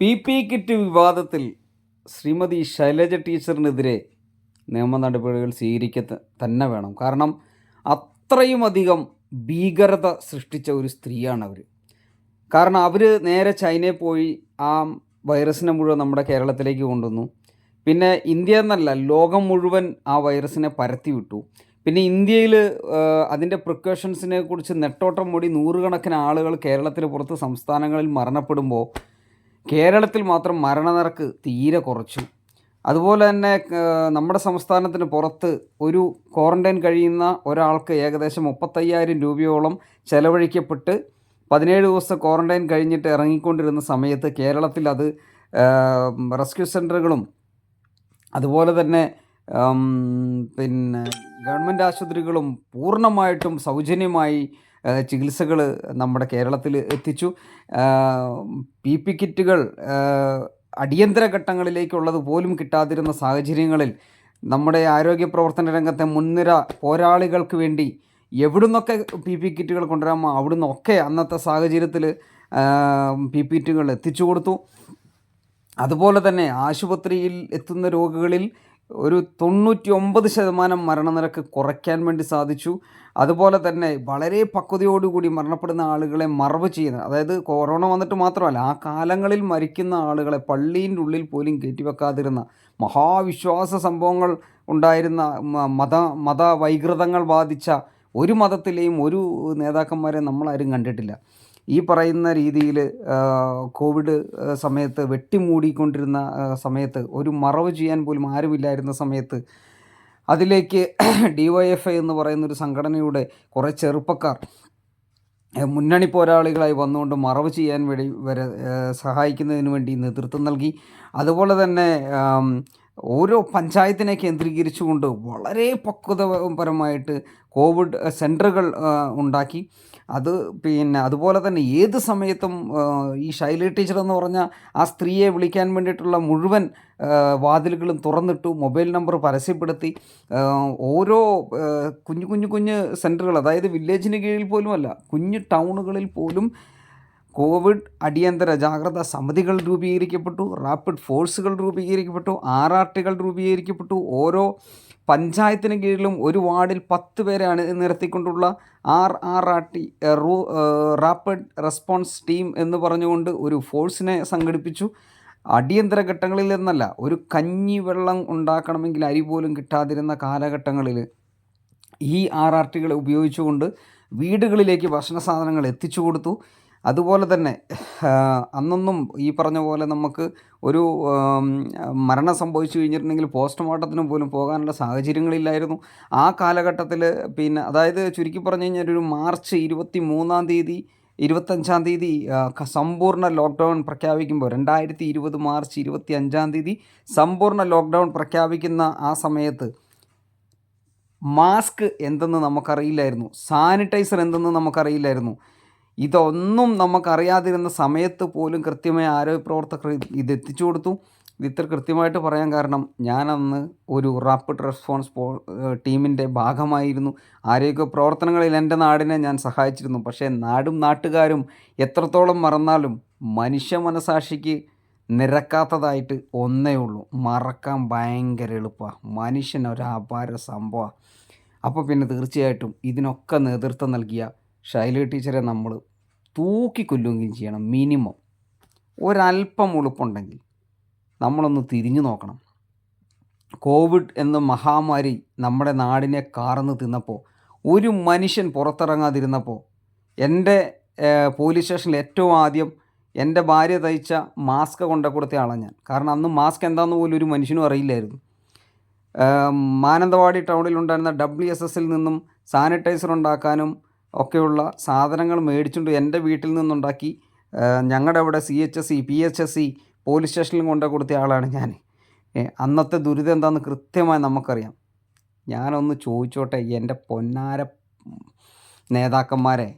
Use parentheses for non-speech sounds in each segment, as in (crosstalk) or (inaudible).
P P kit വിവാദത്തിൽ ശ്രീമതി ശൈലജ ടീച്ചറിനെതിരെ നിയമ നടപടികൾ സ്വീകരിക്ക തന്നെ വേണം. കാരണം അത്രയും അധികം ഭീകരത സൃഷ്ടിച്ച ഒരു സ്ത്രീയാണ് അവർ കാരണം അവർ നേരെ ചൈനയിൽ പോയി ആ വൈറസിനെ മുഴുവൻ നമ്മുടെ കേരളത്തിലേക്ക് കൊണ്ടുവന്നു. പിന്നെ ഇന്ത്യ എന്നല്ല ലോകം മുഴുവൻ ആ വൈറസിനെ പരത്തി വിട്ടു. പിന്നെ ഇന്ത്യയിൽ അതിന്റെ പ്രിക്കോഷൻസിനെ കുറിച്ച് നെട്ടോട്ടം മൂടി നൂറുകണക്കിന് ആളുകൾ കേരളത്തിന് പുറത്ത് സംസ്ഥാനങ്ങളിൽ മരണപ്പെടുമ്പോൾ കേരളത്തിൽ മാത്രം മരണനിരക്ക് തീരെ കുറച്ചു. അതുപോലെ തന്നെ നമ്മുടെ സംസ്ഥാനത്തിന് പുറത്ത് ഒരു ക്വാറന്റൈൻ കഴിയുന്ന ഒരാൾക്ക് ഏകദേശം മുപ്പത്തയ്യായിരം രൂപയോളം ചെലവഴിക്കപ്പെട്ട് പതിനേഴ് ദിവസം ക്വാറന്റൈൻ കഴിഞ്ഞിട്ട് ഇറങ്ങിക്കൊണ്ടിരുന്ന സമയത്ത് കേരളത്തിൽ അത് റെസ്ക്യൂ സെന്ററുകളും അതുപോലെ തന്നെ പിന്നെ ഗവൺമെന്റ് ആശുപത്രികളും പൂർണമായിട്ടും സൗജന്യമായി ചികിത്സകൾ നമ്മുടെ കേരളത്തിൽ എത്തിച്ചു. പി പി കിറ്റുകൾ അടിയന്തര ഘട്ടങ്ങളിലേക്കുള്ളത് പോലും കിട്ടാതിരുന്ന സാഹചര്യങ്ങളിൽ നമ്മുടെ ആരോഗ്യ പ്രവർത്തന രംഗത്തെ മുൻനിര പോരാളികൾക്ക് വേണ്ടി എവിടുന്നൊക്കെ പി പി കിറ്റുകൾ കൊണ്ടുവരാമോ അവിടുന്നൊക്കെ അന്നത്തെ സാഹചര്യത്തിൽ പി പി കിറ്റുകൾ എത്തിച്ചു കൊടുത്തു. അതുപോലെ തന്നെ ആശുപത്രിയിൽ എത്തുന്ന രോഗികളിൽ ഒരു തൊണ്ണൂറ്റി ഒമ്പത് ശതമാനം മരണനിരക്ക് കുറയ്ക്കാൻ വേണ്ടി സാധിച്ചു. അതുപോലെ തന്നെ വളരെ പക്വതയോടുകൂടി മരണപ്പെടുന്ന ആളുകളെ മറവ് ചെയ്യുന്ന അതായത് കൊറോണ വന്നിട്ട് മാത്രമല്ല ആ കാലങ്ങളിൽ മരിക്കുന്ന ആളുകളെ പള്ളീന്റെ ഉള്ളിൽ പോലും കയറ്റിവെക്കാതിരുന്ന മഹാവിശ്വാസ സംഭവങ്ങൾ ഉണ്ടായിരുന്ന മത മത വൈകൃതങ്ങൾ ബാധിച്ച ഒരു മതത്തിലെയും ഒരു നേതാക്കന്മാരെ നമ്മളാരും കണ്ടിട്ടില്ല. ഈ പറയുന്ന രീതിയിൽ കോവിഡ് സമയത്ത് വെട്ടിമൂടിക്കൊണ്ടിരുന്ന സമയത്ത് ഒരു മറവ് ചെയ്യാൻ പോലും ആരുമില്ലായിരുന്ന സമയത്ത് അതിലേക്ക് (clears throat) ഡി വൈ എഫ് ഐ എന്ന് പറയുന്ന ഒരു സംഘടനയുടെ കുറേ ചെറുപ്പക്കാർ മുന്നണി പോരാളികളായി വന്നുകൊണ്ട് മറവ് ചെയ്യാൻ വേണ്ടി വരെ സഹായിക്കുന്നതിന് വേണ്ടി നേതൃത്വം നൽകി. അതുപോലെ തന്നെ ഓരോ പഞ്ചായത്തിനെ കേന്ദ്രീകരിച്ചുകൊണ്ട് വളരെ പക്വതപരമായിട്ട് കോവിഡ് സെന്ററുകൾ ഉണ്ടാക്കി. അത് പിന്നെ അതുപോലെ തന്നെ ഏത് സമയത്തും ഈ ശൈലി ടീച്ചർ എന്ന് പറഞ്ഞ ആ സ്ത്രീയെ വിളിക്കാൻ വേണ്ടിയിട്ടുള്ള മുഴുവൻ വാതിലുകളും തുറന്നിട്ടു മൊബൈൽ നമ്പർ പരസ്യപ്പെടുത്തി ഓരോ കുഞ്ഞു കുഞ്ഞു കുഞ്ഞ് സെന്ററുകൾ അതായത് വില്ലേജിന് കീഴിൽ പോലുമല്ല കുഞ്ഞു ടൗണുകളിൽ പോലും കോവിഡ് അടിയന്തര ജാഗ്രതാ സമിതികൾ രൂപീകരിക്കപ്പെട്ടു റാപ്പിഡ് ഫോഴ്സുകൾ രൂപീകരിക്കപ്പെട്ടു ആർ ആർ ടികൾ രൂപീകരിക്കപ്പെട്ടു. ഓരോ പഞ്ചായത്തിന് കീഴിലും ഒരു വാർഡിൽ പത്ത് പേരെ നിർത്തിക്കൊണ്ടുള്ള ആർ ആർ ആർ ടി റൂ റാപ്പിഡ് റെസ്പോൺസ് ടീം എന്ന് പറഞ്ഞുകൊണ്ട് ഒരു ഫോഴ്സിനെ സംഘടിപ്പിച്ചു. അടിയന്തര ഘട്ടങ്ങളിൽ എന്നല്ല ഒരു കഞ്ഞി വെള്ളം ഉണ്ടാക്കണമെങ്കിൽ അരി പോലും കിട്ടാതിരുന്ന കാലഘട്ടങ്ങളിൽ ഈ ആർ ആർ ടികളെ ഉപയോഗിച്ചുകൊണ്ട് വീടുകളിലേക്ക് ഭക്ഷണ സാധനങ്ങൾ എത്തിച്ചു കൊടുത്തു. അതുപോലെ തന്നെ അന്നൊന്നും ഈ പറഞ്ഞ പോലെ നമുക്ക് ഒരു മരണം സംഭവിച്ചു കഴിഞ്ഞിട്ടുണ്ടെങ്കിൽ പോസ്റ്റ്മോർട്ടത്തിന് പോലും പോകാനുള്ള സാഹചര്യങ്ങളില്ലായിരുന്നു. ആ കാലഘട്ടത്തിൽ പിന്നെ അതായത് ചുരുക്കി പറഞ്ഞു കഴിഞ്ഞാൽ ഒരു മാർച്ച് ഇരുപത്തി മൂന്നാം തീയതി ഇരുപത്തഞ്ചാം തീയതി സമ്പൂർണ ലോക്ക്ഡൗൺ പ്രഖ്യാപിക്കുമ്പോൾ രണ്ടായിരത്തി ഇരുപത് മാർച്ച് ഇരുപത്തി അഞ്ചാം തീയതി സമ്പൂർണ ലോക്ക്ഡൗൺ പ്രഖ്യാപിക്കുന്ന ആ സമയത്ത് മാസ്ക് എന്തെന്ന് നമുക്കറിയില്ലായിരുന്നു. സാനിറ്റൈസർ എന്തെന്ന് നമുക്കറിയില്ലായിരുന്നു. ഇതൊന്നും നമുക്കറിയാതിരുന്ന സമയത്ത് പോലും കൃത്യമായി ആരോഗ്യ പ്രവർത്തകർ ഇത് എത്തിച്ചു കൊടുത്തു. ഇത് ഇത്ര കൃത്യമായിട്ട് പറയാൻ കാരണം ഞാനന്ന് ഒരു റാപ്പിഡ് റെസ്പോൺസ് പോ ടീമിന്റെ ഭാഗമായിരുന്നു. ആരോഗ്യ പ്രവർത്തനങ്ങളിൽ എന്റെ നാടിനെ ഞാൻ സഹായിച്ചിരുന്നു. പക്ഷേ നാടും നാട്ടുകാരും എത്രത്തോളം മറന്നാലും മനുഷ്യ മനസാക്ഷിക്ക് നിരക്കാത്തതായിട്ട് ഒന്നേ ഉള്ളൂ. മറക്കാൻ ഭയങ്കര എളുപ്പമാണ് മനുഷ്യൻ ഒരു അപാര സംഭവമാണ് അപ്പോൾ പിന്നെ തീർച്ചയായിട്ടും ഇതിനൊക്കെ നേതൃത്വം നൽകിയ ശൈലി ടീച്ചറെ നമ്മൾ തൂക്കിക്കൊല്ലുകയും ചെയ്യണം മിനിമം ഒരല്പം ഉളുപ്പുണ്ടെങ്കിൽ നമ്മളൊന്ന് തിരിഞ്ഞു നോക്കണം. കോവിഡ് എന്ന മഹാമാരി നമ്മുടെ നാടിനെ കാർന്ന് തിന്നപ്പോൾ ഒരു മനുഷ്യൻ പുറത്തിറങ്ങാതിരുന്നപ്പോൾ എന്റെ പോലീസ് സ്റ്റേഷനിൽ ഏറ്റവും ആദ്യം എന്റെ ഭാര്യ തയ്ച്ച മാസ്ക് കൊണ്ട കൊടുത്ത ആളാണ് ഞാൻ. കാരണം അന്ന് മാസ്ക് എന്താണെന്ന് പോലും ഒരു മനുഷ്യനും അറിയില്ലായിരുന്നു. മാനന്തവാടി ടൗണിലുണ്ടായിരുന്ന ഡബ്ല്യു എസ് എസിൽ നിന്നും സാനിറ്റൈസർ ഉണ്ടാക്കാനും ഒക്കെയുള്ള സാധനങ്ങൾ മേടിച്ചുകൊണ്ട് എന്റെ വീട്ടിൽ നിന്നുണ്ടാക്കി ഞങ്ങളുടെ അവിടെ C H S C P H S police സ്റ്റേഷനിലും കൊണ്ട് കൊടുത്ത ആളാണ് ഞാൻ. അന്നത്തെ ദുരിതം എന്താണെന്ന് കൃത്യമായി നമുക്കറിയാം. ഞാനൊന്ന് ചോദിച്ചോട്ടെ എന്റെ പൊന്നാര നേതാക്കന്മാരെ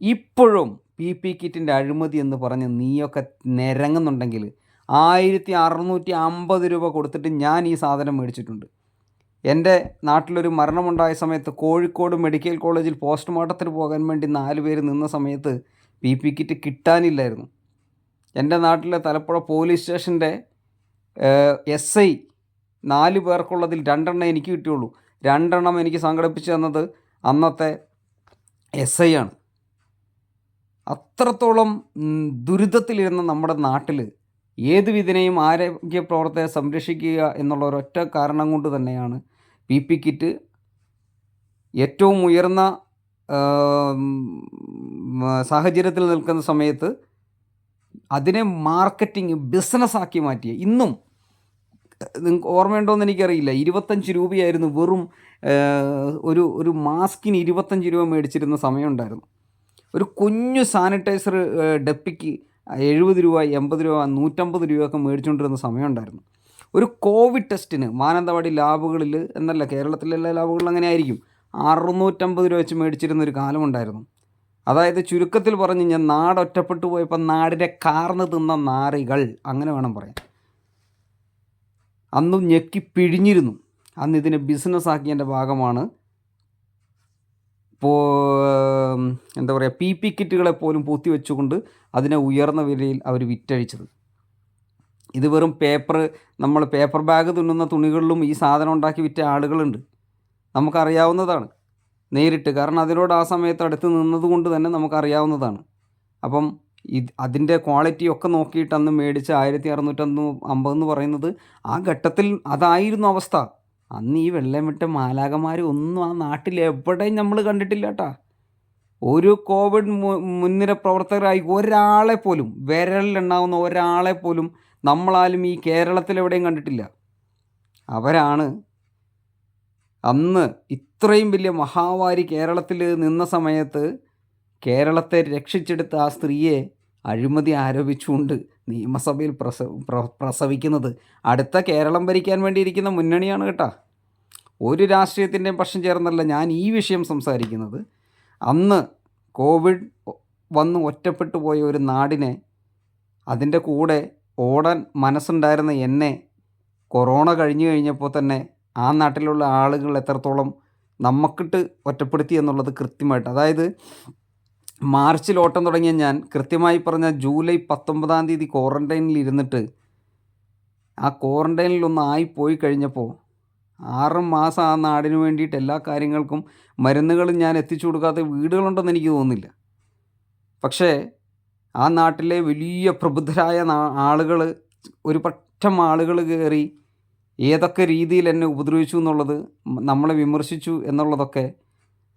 ഇപ്പോഴും പി പി കിറ്റിന്റെ അഴിമതി എന്ന് പറഞ്ഞ് നീയൊക്കെ നിരങ്ങുന്നുണ്ടെങ്കിൽ ആയിരത്തി അറുന്നൂറ്റി അമ്പത് രൂപ കൊടുത്തിട്ട് ഞാൻ ഈ സാധനം മേടിച്ചിട്ടുണ്ട്. എന്റെ നാട്ടിലൊരു മരണമുണ്ടായ സമയത്ത് കോഴിക്കോട് മെഡിക്കൽ കോളേജിൽ പോസ്റ്റ്മോർട്ടത്തിന് പോകാൻ വേണ്ടി നാല് പേര് നിന്ന സമയത്ത് പി പി കിറ്റ് കിട്ടാനില്ലായിരുന്നു. എന്റെ നാട്ടിലെ തലപ്പുഴ പോലീസ് സ്റ്റേഷന്റെ എസ് ഐ നാല് പേർക്കുള്ളതിൽ രണ്ടെണ്ണം എനിക്ക് കിട്ടിയുള്ളൂ. രണ്ടെണ്ണം എനിക്ക് സംഘടിപ്പിച്ചു തന്നത് അന്നത്തെ എസ് ഐ ആണ്. അത്രത്തോളം ദുരിതത്തിലിരുന്ന നമ്മുടെ നാട്ടിൽ ഏത് വിധനെയും ആരോഗ്യ പ്രവർത്തകരെ സംരക്ഷിക്കുക എന്നുള്ള ഒരൊറ്റ കാരണം കൊണ്ട് തന്നെയാണ് പി പി കിറ്റ് ഏറ്റവും ഉയർന്ന സാഹചര്യത്തിൽ നിൽക്കുന്ന സമയത്ത് അതിനെ മാർക്കറ്റിംഗ് ബിസിനസ്സാക്കി മാറ്റിയ. ഇന്നും നിങ്ങൾക്ക് ഓർമ്മയുണ്ടോയെന്ന് എനിക്കറിയില്ല. ഇരുപത്തഞ്ച് രൂപയായിരുന്നു വെറും ഒരു ഒരു മാസ്കിന് ഇരുപത്തഞ്ച് രൂപ മേടിച്ചിരുന്ന സമയമുണ്ടായിരുന്നു ഒരു കുഞ്ഞു സാനിറ്റൈസർ ഡപ്പിക്ക് എഴുപത് രൂപ എൺപത് രൂപ നൂറ്റമ്പത് രൂപയൊക്കെ മേടിച്ചുകൊണ്ടിരുന്ന സമയമുണ്ടായിരുന്നു. ഒരു കോവിഡ് ടെസ്റ്റിന് മാനന്തവാടി ലാബുകളിൽ എന്നല്ല കേരളത്തിലെ എല്ലാ ലാബുകളിലും അങ്ങനെ ആയിരിക്കും. അറുന്നൂറ്റമ്പത് രൂപ വെച്ച് മേടിച്ചിരുന്ന ഒരു കാലമുണ്ടായിരുന്നു അതായത് ചുരുക്കത്തിൽ പറഞ്ഞു കഴിഞ്ഞാൽ നാട് ഒറ്റപ്പെട്ടു പോയപ്പോൾ നാടിനെ കാർന്ന് തിന്ന നാറികൾ അങ്ങനെ വേണം പറയാൻ. അന്നും ഞെക്കി പിഴിഞ്ഞിരുന്നു. അന്ന് ഇതിനെ ബിസിനസ് ആക്കിയതിന്റെ ഭാഗമാണ് ഇപ്പോൾ എന്താ പറയുക പി പി കിറ്റുകളെ പോലും പൂത്തി വെച്ചുകൊണ്ട് അതിനെ ഉയർന്ന വിലയിൽ അവർ വിറ്റഴിച്ചത്. ഇത് വെറും പേപ്പർ നമ്മൾ പേപ്പർ ബാഗ് തുന്നുന്ന തുണികളിലും ഈ സാധനം ഉണ്ടാക്കി വിറ്റ ആളുകളുണ്ട്. നമുക്കറിയാവുന്നതാണ്. നേരിട്ട് കാരണം അതിനോട് ആ സമയത്ത് അടുത്ത് നിന്നതുകൊണ്ട് തന്നെ നമുക്കറിയാവുന്നതാണ്. അപ്പം ഇത് അതിന്റെ ക്വാളിറ്റി ഒക്കെ നോക്കിയിട്ട് അന്ന് മേടിച്ച ആയിരത്തി അറുന്നൂറ്റൊന്ന് അമ്പതെന്ന് പറയുന്നത് ആ ഘട്ടത്തിൽ അതായിരുന്നു അവസ്ഥ. അന്ന് ഈ വെള്ളമിട്ട മാലാകമാർ ഒന്നും ആ നാട്ടിൽ എവിടെയും നമ്മൾ കണ്ടിട്ടില്ല കേട്ടാ ഒരു കോവിഡ് മുൻനിര പ്രവർത്തകരായി ഒരാളെ പോലും വിരലിലുണ്ടാവുന്ന ഒരാളെ പോലും നമ്മളാലും ഈ കേരളത്തിൽ എവിടെയും കണ്ടിട്ടില്ല. അവരാണ് അന്ന് ഇത്രയും വലിയ മഹാവാരി കേരളത്തിൽ നിന്ന സമയത്ത് കേരളത്തെ രക്ഷിച്ചെടുത്ത ആ സ്ത്രീയെ അഴിമതി ആരോപിച്ചുകൊണ്ട് നിയമസഭയിൽ പ്രസ പ്രസവിക്കുന്നത് അടുത്ത കേരളം ഭരിക്കാൻ വേണ്ടിയിരിക്കുന്ന മുന്നണിയാണ് കേട്ടോ. ഒരു രാഷ്ട്രീയത്തിന്റെയും പക്ഷം ചേർന്നല്ല ഞാൻ ഈ വിഷയം സംസാരിക്കുന്നത്. അന്ന് കോവിഡ് വന്ന് ഒറ്റപ്പെട്ടു പോയ ഒരു നാടിനെ അതിന്റെ കൂടെ ഓടാൻ മനസ്സുണ്ടായിരുന്ന എന്നെ കൊറോണ കഴിഞ്ഞു കഴിഞ്ഞപ്പോൾ തന്നെ ആ നാട്ടിലുള്ള ആളുകൾ എത്രത്തോളം നമുക്കിട്ട് ഒറ്റപ്പെടുത്തി എന്നുള്ളത് കൃത്യമായിട്ട് അതായത് മാർച്ചിൽ ഓട്ടം തുടങ്ങിയ ഞാൻ കൃത്യമായി പറഞ്ഞ ജൂലൈ പത്തൊമ്പതാം തീയതി ക്വാറന്റൈനിൽ ഇരുന്നിട്ട് ആ ക്വാറന്റൈനിലൊന്ന് ആയി പോയി കഴിഞ്ഞപ്പോൾ ആറ് മാസം ആ നാടിന് വേണ്ടിയിട്ട് എല്ലാ കാര്യങ്ങൾക്കും മരുന്നുകളും ഞാൻ എത്തിച്ചു കൊടുക്കാത്ത വീടുകളുണ്ടെന്ന് എനിക്ക് തോന്നുന്നില്ല. പക്ഷേ ആ നാട്ടിലെ വലിയ പ്രബുദ്ധരായ ആളുകൾ ഒരു പറ്റം ആളുകൾ കയറി ഏതൊക്കെ രീതിയിൽ എന്നെ ഉപദ്രവിച്ചു എന്നുള്ളത് നമ്മളെ വിമർശിച്ചു എന്നുള്ളതൊക്കെ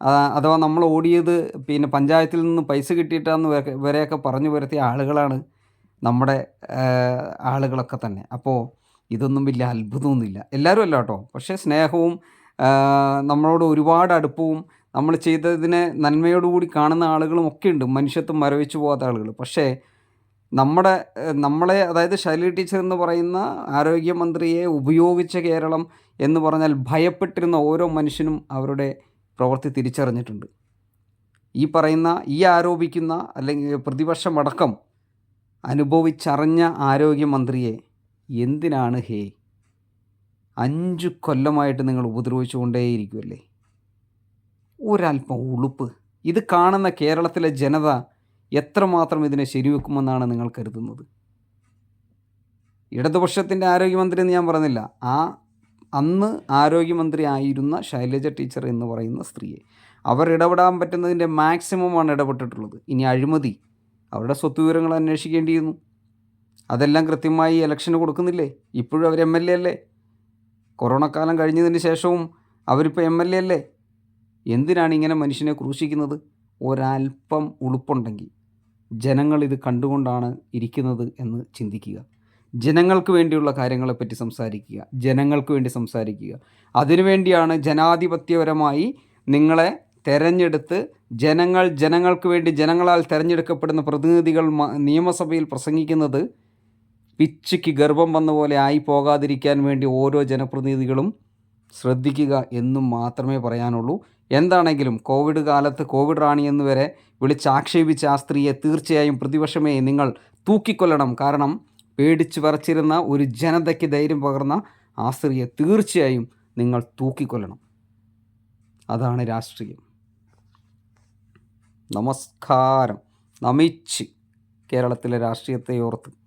അഥവാ നമ്മൾ ഓടിയത് പിന്നെ പഞ്ചായത്തിൽ നിന്ന് പൈസ കിട്ടിയിട്ടാന്ന് വരെ- വരെയൊക്കെ പറഞ്ഞു വരുത്തിയ ആളുകളാണ് നമ്മുടെ ആളുകളൊക്കെ തന്നെ. അപ്പോൾ ഇതൊന്നും വലിയ അത്ഭുതമൊന്നുമില്ല. എല്ലാവരും അല്ല കേട്ടോ. പക്ഷേ സ്നേഹവും നമ്മളോട് ഒരുപാട് അടുപ്പവും നമ്മൾ ചെയ്തതിനെ നന്മയോടുകൂടി കാണുന്ന ആളുകളും ഒക്കെ ഉണ്ട്. മനുഷ്യത്വം മരവിച്ചു പോകാത്ത ആളുകൾ. പക്ഷേ നമ്മുടെ നമ്മളെ അതായത് ശൈലി ടീച്ചർ എന്ന് പറയുന്ന ആരോഗ്യമന്ത്രിയെ ഉപയോഗിച്ച കേരളം എന്ന് പറഞ്ഞാൽ ഭയപ്പെട്ടിരുന്ന ഓരോ മനുഷ്യനും അവരുടെ പ്രവൃത്തി തിരിച്ചറിഞ്ഞിട്ടുണ്ട്. ഈ പറയുന്ന ഈ ആരോപിക്കുന്ന അല്ലെങ്കിൽ പ്രതിപക്ഷമടക്കം അനുഭവിച്ചറിഞ്ഞ ആരോഗ്യമന്ത്രിയെ എന്തിനാണ് ഹേ? അഞ്ചു കൊല്ലമായിട്ട് നിങ്ങൾ ഉപദ്രവിച്ചുകൊണ്ടേയിരിക്കുമല്ലേ ഒരല്പം ഉളുപ്പ്. ഇത് കാണുന്ന കേരളത്തിലെ ജനത എത്രമാത്രം ഇതിനെ ശരിവെക്കുമെന്നാണ് നിങ്ങൾ കരുതുന്നത്? ഇടതുപക്ഷത്തിന്റെ ആരോഗ്യമന്ത്രി എന്ന് ഞാൻ പറഞ്ഞില്ല. ആ അന്ന് ആരോഗ്യമന്ത്രി ആയിരുന്ന ശൈലജ ടീച്ചർ എന്ന് പറയുന്ന സ്ത്രീയെ. അവർ ഇടപെടാൻ പറ്റുന്നതിന്റെ മാക്സിമമാണ് ഇടപെട്ടിട്ടുള്ളത്. ഇനി അഴിമതി. അവരുടെ സ്വത്ത് വിവരങ്ങൾ അന്വേഷിക്കേണ്ടിയിരുന്നു. അതെല്ലാം കൃത്യമായി ഇലക്ഷന് കൊടുക്കുന്നില്ലേ? ഇപ്പോഴും അവർ എം എൽ എ അല്ലേ? കൊറോണ കാലം കഴിഞ്ഞതിന് ശേഷവും അവരിപ്പോൾ എം എൽ എ അല്ലേ? എന്തിനാണ് ഇങ്ങനെ മനുഷ്യനെ ക്രൂശിക്കുന്നത്? ഒരൽപ്പം ഉളുപ്പുണ്ടെങ്കിൽ ജനങ്ങൾ ഇത് കണ്ടുകൊണ്ടാണ് ഇരിക്കുന്നത് എന്ന് ചിന്തിക്കുക. ജനങ്ങൾക്ക് വേണ്ടിയുള്ള കാര്യങ്ങളെപ്പറ്റി സംസാരിക്കുക ജനങ്ങൾക്ക് വേണ്ടി സംസാരിക്കുക. അതിനുവേണ്ടിയാണ് ജനാധിപത്യപരമായി നിങ്ങളെ തെരഞ്ഞെടുത്ത് ജനങ്ങൾ ജനങ്ങൾക്ക് വേണ്ടി ജനങ്ങളാൽ തിരഞ്ഞെടുക്കപ്പെടുന്ന പ്രതിനിധികൾ നിയമസഭയിൽ പ്രസംഗിക്കുന്നത് പിച്ചയ്ക്ക് ഗർഭം വന്ന പോലെ ആയി പോകാതിരിക്കാൻ വേണ്ടി ഓരോ ജനപ്രതിനിധികളും ശ്രദ്ധിക്കുക എന്നും മാത്രമേ പറയാനുള്ളൂ. എന്താണെങ്കിലും കോവിഡ് കാലത്ത് കോവിഡ് റാണി എന്ന് വരെ വിളിച്ചാക്ഷേപിച്ച ആ സ്ത്രീയെ തീർച്ചയായും പ്രതിപക്ഷമേ നിങ്ങൾ തൂക്കിക്കൊല്ലണം. കാരണം പേടിച്ച് വരച്ചിരുന്ന ഒരു ജനതയ്ക്ക് ധൈര്യം പകർന്ന ആ സ്ത്രീയെ തീർച്ചയായും നിങ്ങൾ തൂക്കിക്കൊല്ലണം. അതാണ് രാഷ്ട്രീയം. നമസ്കാരം. നമിച്ച് കേരളത്തിലെ രാഷ്ട്രീയത്തെ ഓർത്ത്